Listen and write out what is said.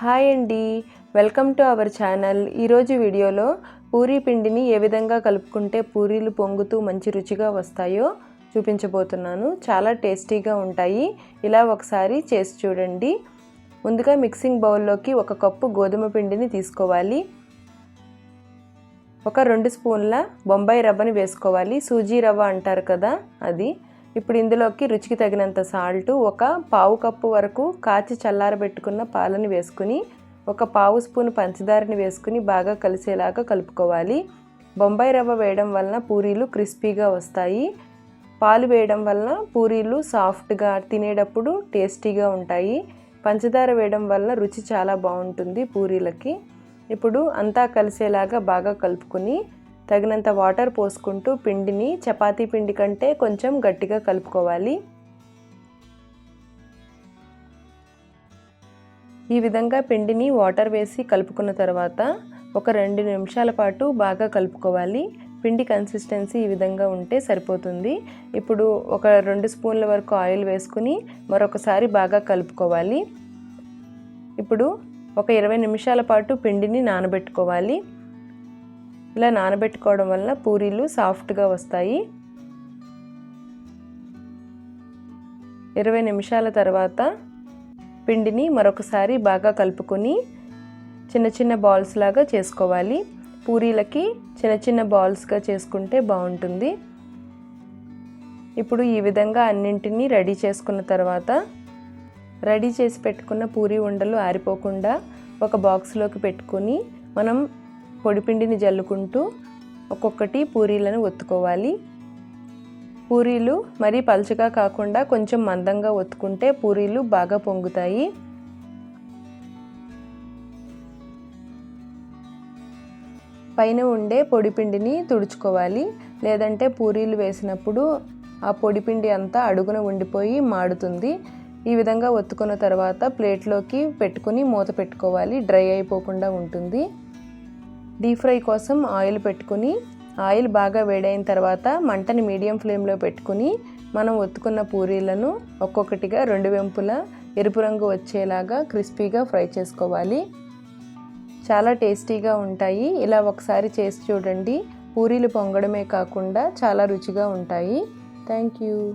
Hi అండి. Welcome to our channel. ఈరోజు వీడియోలో పూరీ పిండిని ఏ విధంగా కలుపుకుంటే పూరీలు పొంగుతూ మంచి రుచిగా వస్తాయో చూపించబోతున్నాను. చాలా టేస్టీగా ఉంటాయి. ఇలా ఒకసారి చేసి చూడండి. ముందుగా మిక్సింగ్ బౌల్లోకి ఒక కప్పు గోధుమ పిండిని తీసుకోవాలి. ఒక రెండు స్పూన్ల బొంబాయి రవ్వని వేసుకోవాలి. సూజీ రవ్వ అంటారు కదా అది. ఇప్పుడు ఇందులోకి రుచికి తగినంత సాల్ట్ ఒక పావు కప్పు వరకు కాచి చల్లారబెట్టుకున్న పాలని వేసుకుని ఒక పావు స్పూన్ పంచదారని వేసుకుని బాగా కలిసేలాగా కలుపుకోవాలి. బొంబాయి రవ్వ వేయడం వలన పూరీలు క్రిస్పీగా వస్తాయి. పాలు వేయడం వలన పూరీలు సాఫ్ట్గా తినేటప్పుడు టేస్టీగా ఉంటాయి. పంచదార వేయడం వల్ల రుచి చాలా బాగుంటుంది పూరీలకి. ఇప్పుడు అంతా కలిసేలాగా బాగా కలుపుకొని తగినంత వాటర్ పోసుకుంటూ పిండిని చపాతీ పిండి కంటే కొంచెం గట్టిగా కలుపుకోవాలి. ఈ విధంగా పిండిని వాటర్ వేసి కలుపుకున్న తర్వాత ఒక రెండు నిమిషాల పాటు బాగా కలుపుకోవాలి. పిండి కన్సిస్టెన్సీ ఈ విధంగా ఉంటే సరిపోతుంది. ఇప్పుడు ఒక రెండు స్పూన్ల వరకు ఆయిల్ వేసుకుని మరొకసారి బాగా కలుపుకోవాలి. ఇప్పుడు ఒక ఇరవై నిమిషాల పాటు పిండిని నానబెట్టుకోవాలి. ఇలా నానబెట్టుకోవడం వల్ల పూరీలు సాఫ్ట్గా వస్తాయి. ఇరవై నిమిషాల తర్వాత పిండిని మరొకసారి బాగా కలుపుకొని చిన్న చిన్న బాల్స్ లాగా చేసుకోవాలి. పూరీలకి చిన్న చిన్న బాల్స్గా చేసుకుంటే బాగుంటుంది. ఇప్పుడు ఈ విధంగా అన్నింటినీ రెడీ చేసుకున్న తర్వాత రెడీ చేసి పెట్టుకున్న పూరి ఉండలు ఆరిపోకుండా ఒక బాక్స్లోకి పెట్టుకొని మనం పొడిపిండిని జల్లుకుంటూ ఒక్కొక్కటి పూరీలను ఒత్తుకోవాలి. పూరీలు మరీ పలుచగా కాకుండా కొంచెం మందంగా ఒత్తుకుంటే పూరీలు బాగా పొంగుతాయి. పైన ఉండే పొడిపిండిని తుడుచుకోవాలి. లేదంటే పూరీలు వేసినప్పుడు ఆ పొడిపిండి అంతా అడుగున ఉండిపోయి మాడుతుంది. ఈ విధంగా ఒత్తుకున్న తర్వాత ప్లేట్లోకి పెట్టుకుని మూత పెట్టుకోవాలి. డ్రై అయిపోకుండా ఉంటుంది. డీప్ ఫ్రై కోసం ఆయిల్ పెట్టుకుని ఆయిల్ బాగా వేడైన తర్వాత మంటని మీడియం ఫ్లేమ్లో పెట్టుకుని మనం ఒత్తుకున్న పూరీలను ఒక్కొక్కటిగా రెండు వెంపుల ఎరుపు రంగు వచ్చేలాగా క్రిస్పీగా ఫ్రై చేసుకోవాలి. చాలా టేస్టీగా ఉంటాయి. ఇలా ఒకసారి చేసి చూడండి. పూరీలు పొంగడమే కాకుండా చాలా రుచిగా ఉంటాయి. Thank you.